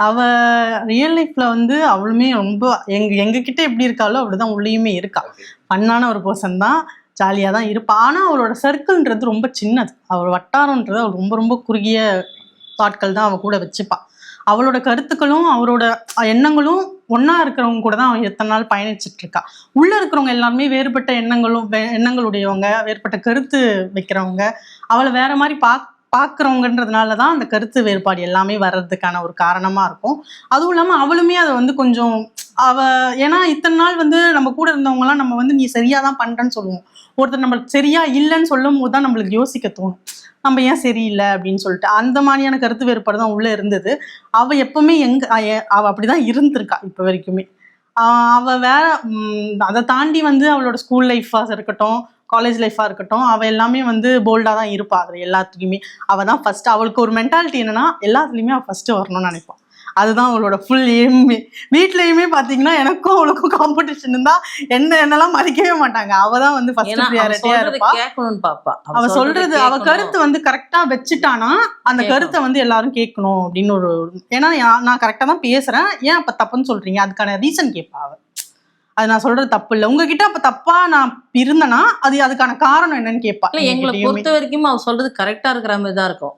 அவ ரியல் லைஃப்ல வந்து அவளுமே ரொம்ப எங்க எங்க கிட்ட எப்படி இருக்காளோ அப்படிதான் உள்ளேயுமே இருக்கா. பண்ணான ஒரு பர்சன் தான் ஜாலியா தான் இருப்பா. ஆனா அவளோட சர்க்கிள்ன்றது ரொம்ப சின்னது. அவள் வட்டாரம்ன்றது அவள் ரொம்ப ரொம்ப குறுகிய ஆட்கள் தான் அவ கூட வச்சுப்பா. அவளோட கருத்துக்களும் அவரோட எண்ணங்களும் ஒண்ணா இருக்கிறவங்க கூட தான் அவன் எத்தனை நாள் பயணிச்சுட்டு இருக்கா. உள்ள இருக்கிறவங்க எல்லாருமே வேறுபட்ட எண்ணங்களும் எண்ணங்களுடையவங்க வேறுபட்ட கருத்து வைக்கிறவங்க. அவளை வேற மாதிரி பா பார்க்குறவங்கன்றதுனால தான் அந்த கருத்து வேறுபாடு எல்லாமே வர்றதுக்கான ஒரு காரணமா இருக்கும். அதுவும் இல்லாமல் அவளுமே அதை வந்து கொஞ்சம் அவ ஏன்னா இத்தனை நாள் வந்து நம்ம கூட இருந்தவங்கலாம் நம்ம வந்து நீ சரியா தான் பண்றேன்னு சொல்லுவோம். ஒருத்தர் நம்மளுக்கு சரியா இல்லைன்னு சொல்லும் போது தான் நம்மளுக்கு யோசிக்க தோணும். நம்ம ஏன் சரியில்லை அப்படின்னு சொல்லிட்டு அந்த மாதிரியான கருத்து வேறுபாடு தான் உள்ளே இருந்தது. அவள் எப்பவுமே எங்க அ- எ- அப்படிதான் இருந்திருக்கா இப்போ வரைக்குமே. அவள் வேற அதை தாண்டி வந்து அவளோட ஸ்கூல் லைஃபாக இருக்கட்டும் காலேஜ் லைஃபா இருக்கட்டும் அவ எல்லாமே வந்து போல்டா தான் இருப்பா. அதுல எல்லாத்துக்குமே. அவ தான் ஃபர்ஸ்ட் அவளுக்கு ஒரு மென்டாலிட்டி என்னன்னா எல்லாத்துலயுமே அவ ஃபர்ஸ்ட் வரணும்னு நினைப்பான் அதுதான் அவளோட ஃபுல் எய்மே வீட்லயுமே பாத்தீங்கன்னா எனக்கும் அவளுக்கும் காம்படிஷன் தான் என்ன என்னெல்லாம் மதிக்கவே மாட்டாங்க. அவ தான் வந்து ஃபர்ஸ்ட் ப்ரியாரிட்டியா இருப்பா. கேட்கணும்னு பாப்பா. அவ சொல்றது அவ. கருத்து வந்து கரெக்டா வச்சுட்டானா அந்த. கருத்தை வந்து எல்லாரும் கேட்கணும் அப்படின்னு ஒரு ஏன்னா நான் கரெக்டா தான் பேசுறேன். ஏன் அப்ப தப்புன்னு சொல்றீங்க? அதுக்கான ரீசன் கேட்பா அவ. அது நான் சொல்றது தப்பு இல்லை உங்ககிட்ட அப்ப தப்பா நான் இருந்தேனா அது அதுக்கான காரணம் என்னன்னு கேட்பா. இல்ல எங்களை. பொறுத்த வரைக்கும் அவ சொல்றது கரெக்டா இருக்கிற மாதிரி தான் இருக்கும்.